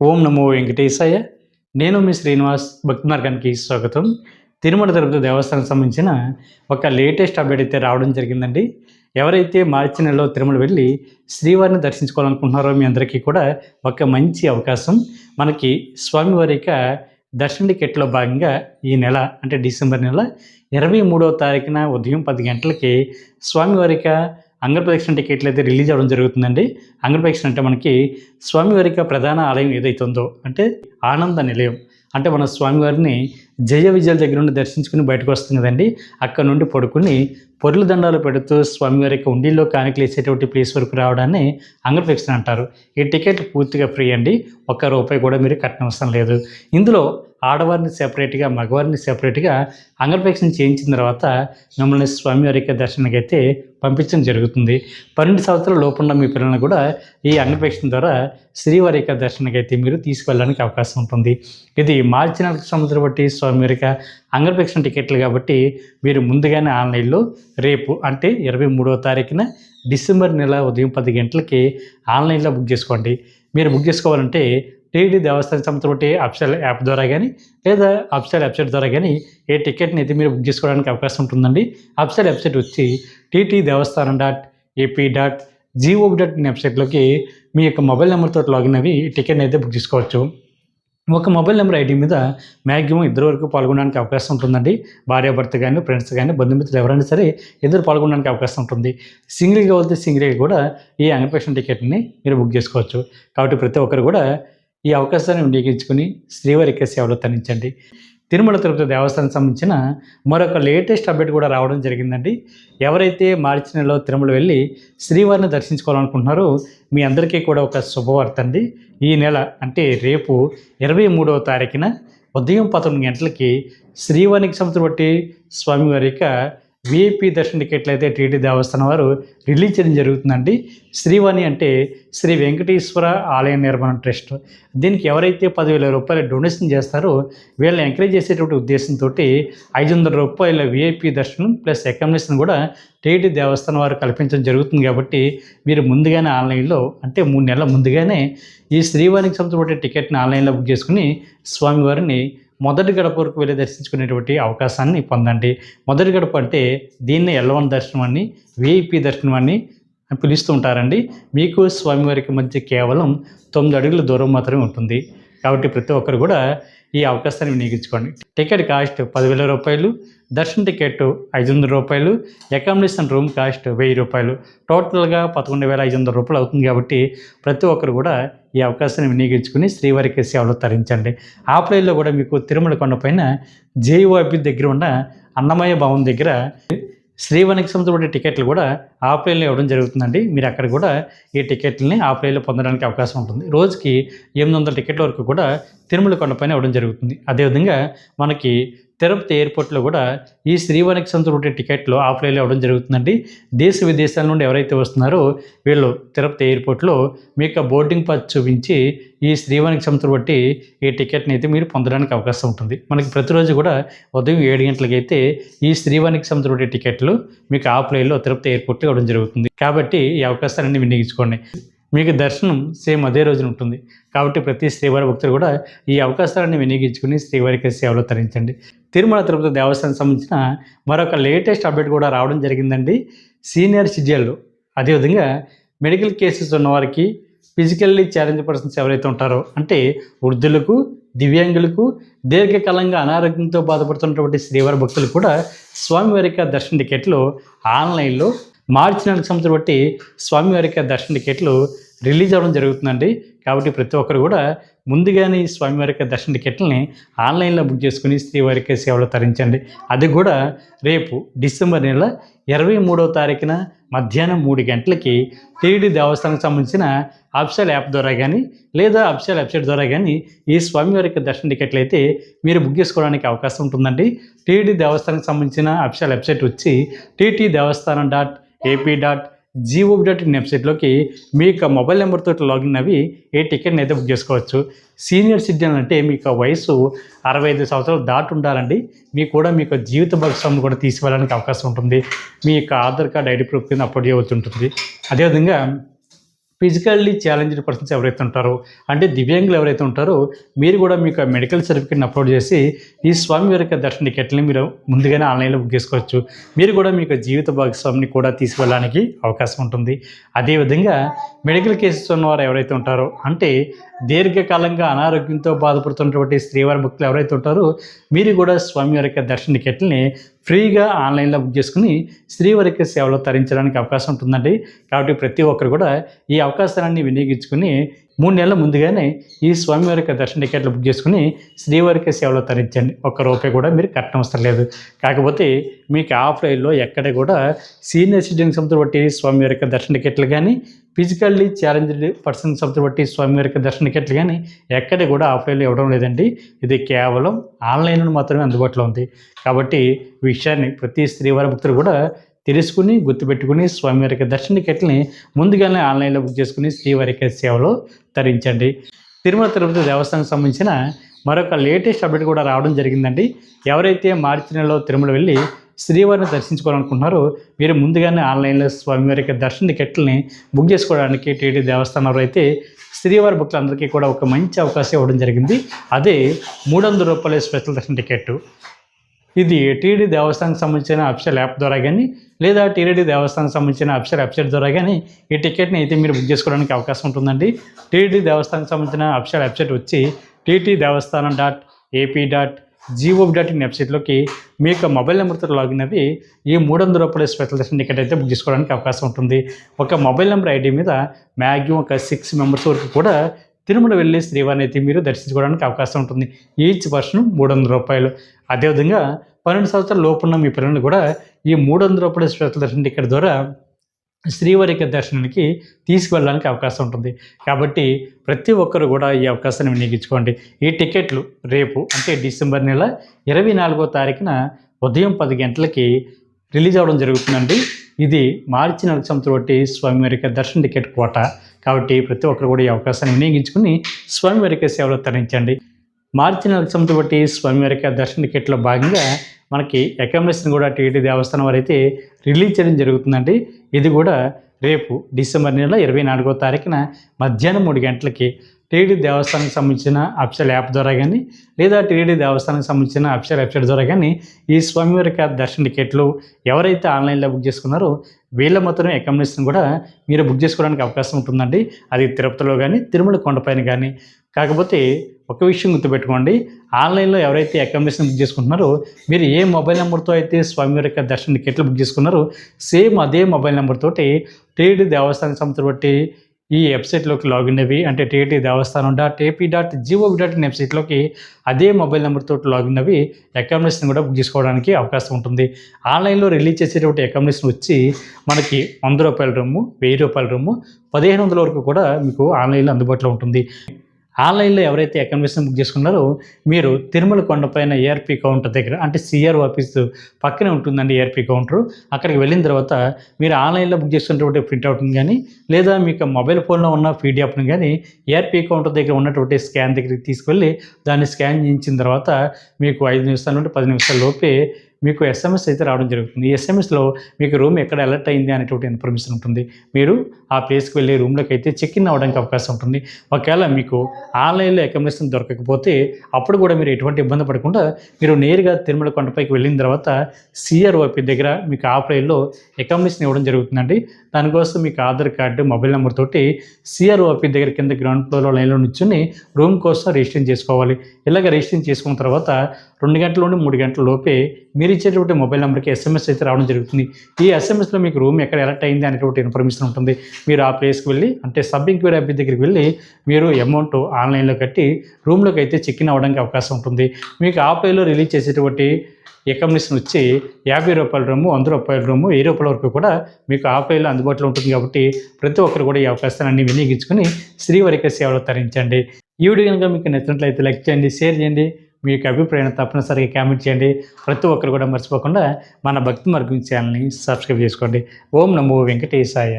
ఓం నమో వెంకటేశాయ. నేను మీ శ్రీనివాస్ భక్తి మార్గానికి స్వాగతం. తిరుమల తిరుపతి దేవస్థానం సంబంధించిన ఒక లేటెస్ట్ అప్డేట్ అయితే రావడం జరిగిందండి. ఎవరైతే మార్చి నెలలో తిరుమల వెళ్ళి శ్రీవారిని దర్శించుకోవాలనుకుంటున్నారో మీ అందరికీ కూడా ఒక మంచి అవకాశం. మనకి స్వామివారి యొక్క దర్శన టికెట్లో భాగంగా ఈ నెల అంటే డిసెంబర్ నెల ఇరవై మూడవ తారీఖున ఉదయం పది గంటలకి స్వామివారిక అంగప్రదక్షిణ టికెట్లు అయితే రిలీజ్ అవ్వడం జరుగుతుందండి. అంగప్రదక్షిణ అంటే మనకి స్వామివారి యొక్క ప్రధాన ఆలయం ఏదైతే ఉందో అంటే ఆనంద నిలయం. అంటే మన స్వామివారిని జయ విజయాల దగ్గర నుండి దర్శించుకుని బయటకు వస్తుంది కదండి అక్కడ నుండి పడుకుని పొరుల దండాలు పెడుతూ స్వామివారి యొక్క ఉండిలో కానికలు వేసేటువంటి ప్లేస్ వరకు రావడాన్ని అంగప్రదక్షిణ అంటారు. ఈ టికెట్ పూర్తిగా ఫ్రీ అండి. ఒక్క రూపాయి కూడా మీరు కట్టనవసరం లేదు. ఇందులో ఆడవారిని సెపరేట్గా మగవారిని సెపరేట్గా అంగప్రదక్షిణ చేయించిన తర్వాత మిమ్మల్ని స్వామివారి యొక్క దర్శనానికి అయితే పంపించడం జరుగుతుంది. పన్నెండు సంవత్సరాల లోపున్న మీ పిల్లలను కూడా ఈ అంగప్రదక్షిణ ద్వారా శ్రీవారి యొక్క దర్శనానికి అయితే మీరు తీసుకెళ్ళడానికి అవకాశం ఉంటుంది. ఇది మార్చి నెలకు సంవత్సరం బట్టి స్వామివారి యొక్క అంగప్రదక్షిణ టికెట్లు కాబట్టి మీరు ముందుగానే ఆన్లైన్లో రేపు అంటే ఇరవై మూడవ తారీఖున డిసెంబర్ నెల ఉదయం పది గంటలకి ఆన్లైన్లో బుక్ చేసుకోండి. మీరు బుక్ చేసుకోవాలంటే టీడీ దేవస్థానం సంస్థ బట్టి అప్సెల్ యాప్ ద్వారా కానీ లేదా అప్సెల్ వెబ్సైట్ ద్వారా కానీ ఏ టికెట్ని అయితే మీరు బుక్ చేసుకోవడానికి అవకాశం ఉంటుందండి అప్సెల్ వెబ్సైట్ వచ్చి TT Devasthanam dot AP dot GO dot in వెబ్సైట్లోకి మీ యొక్క మొబైల్ నెంబర్తో లాగిన్ అవి టికెట్ని అయితే బుక్ చేసుకోవచ్చు. ఒక మొబైల్ నెంబర్ ఐడి మీద మ్యాక్సిమం ఇద్దరు వరకు పాల్గొనడానికి అవకాశం ఉంటుందండి. భార్యాభర్త కానీ ఫ్రెండ్స్ కానీ బంధుమిత్రులు ఎవరైనా సరే ఇద్దరు పాల్గొనడానికి అవకాశం ఉంటుంది. సింగిల్గా వెళ్తే సింగిల్గా కూడా ఈ అన్పేషన్ టికెట్ని మీరు బుక్ చేసుకోవచ్చు. కాబట్టి ప్రతి ఒక్కరు కూడా ఈ అవకాశాన్ని వినియోగించుకుని శ్రీవారికి సేవలు తరించండి తిరుమల తిరుపతి దేవస్థానం సంబంధించిన మరొక లేటెస్ట్ అప్డేట్ కూడా రావడం జరిగిందండి. ఎవరైతే మార్చి నెలలో తిరుమల వెళ్ళి శ్రీవారిని దర్శించుకోవాలనుకుంటున్నారో మీ అందరికీ కూడా ఒక శుభవార్త అండి. ఈ నెల అంటే రేపు ఇరవై మూడవ తారీఖున ఉదయం పదకొండు గంటలకి శ్రీవారికి సంవత్సరం బట్టి స్వామివారి యొక్క విఐపి దర్శన టికెట్లు అయితే టీటీ దేవస్థానం వారు రిలీజ్ చేయడం జరుగుతుందండి. శ్రీవాణి అంటే శ్రీ వెంకటేశ్వర ఆలయ నిర్మాణ ట్రస్ట్. దీనికి ఎవరైతే పదివేల రూపాయల డొనేషన్ చేస్తారో వీళ్ళని ఎంకరేజ్ చేసేటువంటి ఉద్దేశంతో ఐదు వందల రూపాయల విఐపి దర్శనం ప్లస్ అకామిడేషన్ కూడా టీటీ దేవస్థానం వారు కల్పించడం జరుగుతుంది కాబట్టి మీరు ముందుగానే ఆన్లైన్లో అంటే మూడు నెలల ముందుగానే ఈ శ్రీవారికి సంబంధించిన టికెట్ని ఆన్లైన్లో బుక్ చేసుకుని స్వామివారిని మొదటి గడప వరకు వెళ్ళి దర్శించుకునేటువంటి అవకాశాన్ని పొందండి. మొదటి గడప అంటే దీన్ని ఎల్లవన్ దర్శనం అని విఐపి దర్శనం అని పిలుస్తూ ఉంటారండి మీకు స్వామివారికి మధ్య కేవలం తొమ్మిది అడుగుల దూరం మాత్రమే ఉంటుంది. కాబట్టి ప్రతి ఒక్కరు కూడా ఈ అవకాశాన్ని వినియోగించుకోండి. టికెట్ కాస్ట్ పదివేల రూపాయలు దర్శన టికెట్ ఐదు వందల రూపాయలు అకామిడేషన్ రూమ్ కాస్ట్ వెయ్యి రూపాయలు. టోటల్గా పదకొండు వేల ఐదు వందల రూపాయలు అవుతుంది కాబట్టి ప్రతి ఒక్కరు కూడా ఈ అవకాశాన్ని వినియోగించుకుని శ్రీవారికి సేవలు తరించండి. ఆ కూడా మీకు తిరుమల కొండపైన జేయువాబి దగ్గర ఉన్న అన్నమయ్య భవన్ దగ్గర శ్రీవనికి సంబంధించిన టికెట్లు కూడా ఆఫ్లైన్లో ఇవ్వడం జరుగుతుందండి. మీరు అక్కడ కూడా ఈ టికెట్లని ఆఫ్లైన్లో పొందడానికి అవకాశం ఉంటుంది. రోజుకి ఎనిమిది వందల టికెట్ల వరకు కూడా తిరుమల కొండపైన ఇవ్వడం జరుగుతుంది. అదేవిధంగా మనకి తిరుపతి ఎయిర్పోర్ట్లో కూడా ఈ శ్రీవారికి సంబంధించిన టికెట్లు ఆఫ్లైన్లో ఇవ్వడం జరుగుతుందండి. దేశ విదేశాల నుండి ఎవరైతే వస్తున్నారో వీళ్ళు తిరుపతి ఎయిర్పోర్ట్లో మీకు బోర్డింగ్ పాస్ చూపించి ఈ శ్రీవారికి సంస్థ బట్టి ఈ టికెట్ని అయితే మీరు పొందడానికి అవకాశం ఉంటుంది. మనకి ప్రతిరోజు కూడా ఉదయం ఏడు గంటలకైతే ఈ శ్రీవారికి సంబంధించిన టికెట్లు మీకు ఆఫ్లైన్లో తిరుపతి ఎయిర్పోర్ట్లో ఇవ్వడం జరుగుతుంది. కాబట్టి ఈ అవకాశాన్ని వినియోగించుకోండి. మీకు దర్శనం సేమ్ అదే రోజున ఉంటుంది. కాబట్టి ప్రతి శ్రీవారి భక్తులు కూడా ఈ అవకాశాలను వినియోగించుకుని శ్రీవారికి సేవలు తరించండి. తిరుమల తిరుపతి దేవస్థానం సంబంధించిన మరొక లేటెస్ట్ అప్డేట్ కూడా రావడం జరిగిందండి. సీనియర్ సిజిఎల్లు. అదేవిధంగా మెడికల్ కేసెస్ ఉన్నవారికి ఫిజికల్లీ ఛాలెంజ్ పర్సన్స్ ఎవరైతే ఉంటారో అంటే వృద్ధులకు దివ్యాంగులకు దీర్ఘకాలంగా అనారోగ్యంతో బాధపడుతున్నటువంటి శ్రీవారి భక్తులు కూడా స్వామివారి యొక్క దర్శన టికెట్లు ఆన్లైన్లో మార్చి నెల సంవత్సరం బట్టి స్వామివారికి దర్శన టికెట్లు రిలీజ్ అవ్వడం జరుగుతుందండి. కాబట్టి ప్రతి ఒక్కరు కూడా ముందుగానే ఈ స్వామివారి దర్శన టికెట్లని ఆన్లైన్లో బుక్ చేసుకుని శ్రీవారికి సేవలు తరించండి. అది కూడా రేపు డిసెంబర్ నెల ఇరవై మూడవ తారీఖున మధ్యాహ్నం మూడు గంటలకి టీడీ దేవస్థానానికి సంబంధించిన అప్సల్ యాప్ ద్వారా కానీ లేదా అప్సల్ వెబ్సైట్ ద్వారా కానీ ఈ స్వామివారికి దర్శన టికెట్లు అయితే మీరు బుక్ చేసుకోవడానికి అవకాశం ఉంటుందండి. టీడీ దేవస్థానానికి సంబంధించిన అప్సల్ వెబ్సైట్ వచ్చి TT Devasthanam dot AP dot GOV dot in వెబ్సైట్లోకి మీ యొక్క మొబైల్ నెంబర్తో లాగిన్ అవి ఏ టికెట్ని అయితే బుక్ చేసుకోవచ్చు. సీనియర్ సిటిజన్ అంటే మీకు వయసు అరవై ఐదు సంవత్సరాలు దాటి ఉండాలండి. మీకు కూడా మీకు జీవిత భాగస్వామిని కూడా తీసుకెళ్ళడానికి అవకాశం ఉంటుంది. మీ యొక్క ఆధార్ కార్డ్ ఐడి ప్రూఫ్ కింద అప్లోడ్ చేయవలసి ఉంటుంది. అదేవిధంగా ఫిజికల్లీ ఛాలెంజ్డ్ పర్సన్స్ ఎవరైతే ఉంటారో అంటే దివ్యాంగులు ఎవరైతే ఉంటారో మీరు కూడా మీకు మెడికల్ సర్టిఫికేట్ని అప్లోడ్ చేసి ఈ స్వామి యొక్క దర్శన టికెట్ని మీరు ముందుగానే ఆన్లైన్లో బుక్ చేసుకోవచ్చు. మీరు కూడా మీకు జీవిత భాగస్వామిని కూడా తీసుకెళ్ళడానికి అవకాశం ఉంటుంది. అదేవిధంగా మెడికల్ కేసెస్ ఉన్నవారు ఎవరైతే ఉంటారో అంటే దీర్ఘకాలంగా అనారోగ్యంతో బాధపడుతున్నటువంటి శ్రీవారి భక్తులు ఎవరైతే ఉంటారో మీరు కూడా స్వామివారి యొక్క దర్శన టికెట్ని ఫ్రీగా ఆన్లైన్లో బుక్ చేసుకుని శ్రీవారి సేవలో తరించడానికి అవకాశం ఉంటుందండి. కాబట్టి ప్రతి ఒక్కరు కూడా ఈ అవకాశాన్ని వినియోగించుకుని మూడు నెలల ముందుగానే ఈ స్వామివారి యొక్క దర్శన టికెట్లు బుక్ చేసుకుని శ్రీవారికి సేవలో తరించండి. ఒక్క రూపాయి కూడా మీరు కట్టడం అవసరం లేదు. కాకపోతే మీకు ఆఫ్లైన్లో ఎక్కడ కూడా సీనియర్ సిటిజన్ సంస్థ బట్టి స్వామివారి యొక్క దర్శన టికెట్లు కానీ ఫిజికల్లీ ఛాలెంజ్డ్ పర్సన్ సంస్థ బట్టి స్వామివారి యొక్క దర్శన టికెట్లు కానీ ఎక్కడ కూడా ఆఫ్లైన్లో ఇవ్వడం లేదండి. ఇది కేవలం ఆన్లైన్లో మాత్రమే అందుబాటులో ఉంది. కాబట్టి విషయాన్ని ప్రతి స్త్రీవారి భక్తులు కూడా తెలుసుకుని గుర్తుపెట్టుకుని స్వామివారి దర్శన టికెట్ని ముందుగానే ఆన్లైన్లో బుక్ చేసుకుని శ్రీవారికి యొక్క సేవలో తరించండి. తిరుమల తిరుపతి దేవస్థానం సంబంధించిన మరొక లేటెస్ట్ అప్డేట్ కూడా రావడం జరిగిందండి. ఎవరైతే మార్చి నెలలో తిరుమల వెళ్ళి శ్రీవారిని దర్శించుకోవాలనుకుంటున్నారో మీరు ముందుగానే ఆన్లైన్లో స్వామివారి యొక్క దర్శన టికెట్లని బుక్ చేసుకోవడానికి టీటీ దేవస్థానంలో అయితే శ్రీవారి భక్తులందరికీ కూడా ఒక మంచి అవకాశం ఇవ్వడం జరిగింది. అదే మూడు వందల రూపాయల స్పెషల్ దర్శన టికెట్ ఇది టీడీ దేవస్థానం సంబంధించిన అఫిషియల్ యాప్ ద్వారా కానీ లేదా టీడీ దేవస్థానం సంబంధించిన అఫిషియల్ వెబ్సైట్ ద్వారా కానీ ఈ టికెట్ని అయితే మీరు బుక్ చేసుకోవడానికి అవకాశం ఉంటుందండి. టీడీ దేవస్థానం సంబంధించిన అఫిషియల్ వెబ్సైట్ వచ్చి TT Devasthanam dot AP dot GOV dot in వెబ్సైట్లోకి మీ యొక్క మొబైల్ నెంబర్తో లాగిన్ అవి ఈ మూడు వందల రూపాయల స్పెషల్ దర్శన టికెట్ అయితే బుక్ చేసుకోవడానికి అవకాశం ఉంటుంది. ఒక మొబైల్ నెంబర్ ఐడి మీద మ్యాక్సిమం ఒక సిక్స్ మెంబర్స్ వరకు కూడా తిరుమల వెళ్ళి శ్రీవారిని అయితే మీరు దర్శించుకోవడానికి అవకాశం ఉంటుంది. ఈచ్ పర్సన్ మూడు వందల రూపాయలు. అదేవిధంగా పన్నెండు సంవత్సరాల లోపున్న మీ పిల్లలు కూడా ఈ మూడు వందల రూపాయల స్పెషల్ దర్శన టికెట్ ద్వారా శ్రీవారికి దర్శనానికి తీసుకువెళ్ళడానికి అవకాశం ఉంటుంది. కాబట్టి ప్రతి ఒక్కరు కూడా ఈ అవకాశాన్ని వినియోగించుకోండి. ఈ టికెట్లు రేపు అంటే డిసెంబర్ నెల ఇరవై నాలుగో తారీఖున ఉదయం పది గంటలకి రిలీజ్ అవ్వడం జరుగుతుందండి. ఇది మార్చి నెల సంవత్సరం బట్టి దర్శన టికెట్ కోట. కాబట్టి ప్రతి ఒక్కరు కూడా ఈ అవకాశాన్ని వినియోగించుకుని స్వామివారికి సేవలు తరించండి మార్చి నెల సంవత్సరం బట్టి స్వామివారి దర్శన టికెట్లో భాగంగా మనకి అకామిడేషన్ కూడా టీటీ దేవస్థానం వారు అయితే రిలీజ్ చేయడం జరుగుతుందండి. ఇది కూడా రేపు డిసెంబర్ నెల ఇరవై నాలుగో తారీఖున మధ్యాహ్నం మూడు గంటలకి టీడీ దేవస్థానానికి సంబంధించిన అఫిషియల్ యాప్ ద్వారా కానీ లేదా టీడీ దేవస్థానానికి సంబంధించిన అఫిషియల్ వెబ్సైట్ ద్వారా కానీ ఈ స్వామివారి యొక్క దర్శన టికెట్లు ఎవరైతే ఆన్లైన్లో బుక్ చేసుకున్నారో వీళ్ళ మొత్తం అకామిడేషన్ కూడా మీరు బుక్ చేసుకోవడానికి అవకాశం ఉంటుందండి. అది తిరుపతిలో కానీ తిరుమల కొండపైన కానీ. కాకపోతే ఒక విషయం గుర్తుపెట్టుకోండి. ఆన్లైన్లో ఎవరైతే అకామిడేషన్ బుక్ చేసుకుంటున్నారో మీరు ఏ మొబైల్ నెంబర్తో అయితే స్వామివారి యొక్క దర్శన టికెట్లు బుక్ చేసుకున్నారో సేమ్ అదే మొబైల్ నెంబర్తోటి టీడీ దేవస్థానం సంస్థ బట్టి ఈ వెబ్సైట్లోకి లాగిన్ అవి అంటే TT Devasthanam dot AP dot GOV dot in వెబ్సైట్లోకి అదే మొబైల్ నెంబర్తో లాగిన్ అవి అకామిడేషన్ కూడా బుక్ చేసుకోవడానికి అవకాశం ఉంటుంది. ఆన్లైన్లో రిలీజ్ చేసేటువంటి అకామిడేషన్ వచ్చి మనకి వంద రూపాయల రూము వెయ్యి రూపాయల రూము పదిహేను వందల వరకు కూడా మీకు ఆన్లైన్లో అందుబాటులో ఉంటుంది. ఆన్లైన్లో ఎవరైతే అకామిడేషన్ బుక్ చేసుకున్నారో మీరు తిరుమల కొండపైన ఏఆర్పి కౌంటర్ దగ్గర అంటే సిఆర్ ఆఫీస్ పక్కనే ఉంటుందండి ఏఆర్పి కౌంటర్. అక్కడికి వెళ్ళిన తర్వాత మీరు ఆన్లైన్లో బుక్ చేసుకున్నటువంటి ప్రింట్అవుట్ని కానీ లేదా మీకు మొబైల్ ఫోన్లో ఉన్న పీడిఎఫ్ని కానీ ఏఆర్పి కౌంటర్ దగ్గర ఉన్నటువంటి స్కాన్ దగ్గరికి తీసుకెళ్ళి దాన్ని స్కాన్ చేయించిన తర్వాత మీకు ఐదు నిమిషాల నుండి పది నిమిషాల లోపే మీకు ఎస్ఎంఎస్ అయితే రావడం జరుగుతుంది. ఈ ఎస్ఎంఎస్లో మీకు రూమ్ ఎక్కడ అలర్ట్ అయింది అనేటువంటి ఇన్ఫర్మేషన్ ఉంటుంది. మీరు ఆ ప్లేస్కి వెళ్ళి రూమ్లోకి అయితే చెక్ ఇన్ అవ్వడానికి అవకాశం ఉంటుంది. ఒకవేళ మీకు ఆన్లైన్లో అకామిడేషన్ దొరకకపోతే అప్పుడు కూడా మీరు ఎటువంటి ఇబ్బంది పడకుండా మీరు నేరుగా తిరుమల కొండపైకి వెళ్ళిన తర్వాత సిఆర్ఓపి దగ్గర మీకు ఆఫ్లైన్లో అకామిడేషన్ ఇవ్వడం జరుగుతుందండి. దానికోసం మీకు ఆధార్ కార్డు మొబైల్ నెంబర్ తోటి సిఆర్ఓపి దగ్గర కింద గ్రౌండ్ ఫ్లోర్లో లైన్లో నుంచుని రూమ్ కోసం రిజిస్ట్రేషన్ చేసుకోవాలి. ఇలాగ రిజిస్ట్రేషన్ చేసుకున్న తర్వాత రెండు గంటల నుండి మూడు గంటల లోపే మీరు ఇచ్చేటువంటి మొబైల్ నెంబర్కి ఎస్ఎంఎస్ అయితే రావడం జరుగుతుంది. ఈ ఎస్ఎంఎస్లో మీకు రూమ్ ఎక్కడ ఎలర్ట్ అయింది అనేటువంటి ఇన్ఫర్మేషన్ ఉంటుంది. మీరు ఆ ప్లేస్కి వెళ్ళి అంటే సబ్ ఎంక్వైరీ అభ్యర్థి దగ్గరికి వెళ్ళి మీరు అమౌంట్ ఆన్లైన్లో కట్టి రూమ్లోకి అయితే చెక్ ఇన్ అవ్వడానికి అవకాశం ఉంటుంది. మీకు ఆఫ్లైన్లో రిలీజ్ చేసేటువంటి అకామిడేషన్ వచ్చి యాభై రూపాయల రూము వంద రూపాయల రూము వెయ్యి రూపాయల వరకు కూడా మీకు ఆఫ్లైన్లో అందుబాటులో ఉంటుంది కాబట్టి ప్రతి ఒక్కరు కూడా ఈ అవకాశాన్ని వినియోగించుకుని శ్రీవరిక సేవలు తరించండి. ఈ వీడియో కనుక మీకు నచ్చినట్లయితే లైక్ చేయండి షేర్ చేయండి. మీ యొక్క అభిప్రాయం తప్పనిసరిగా కామెంట్ చేయండి. ప్రతి ఒక్కరు కూడా మర్చిపోకుండా మన భక్తి మార్గం ఛానల్ని సబ్స్క్రైబ్ చేసుకోండి. ఓం నమో వెంకటేశాయ.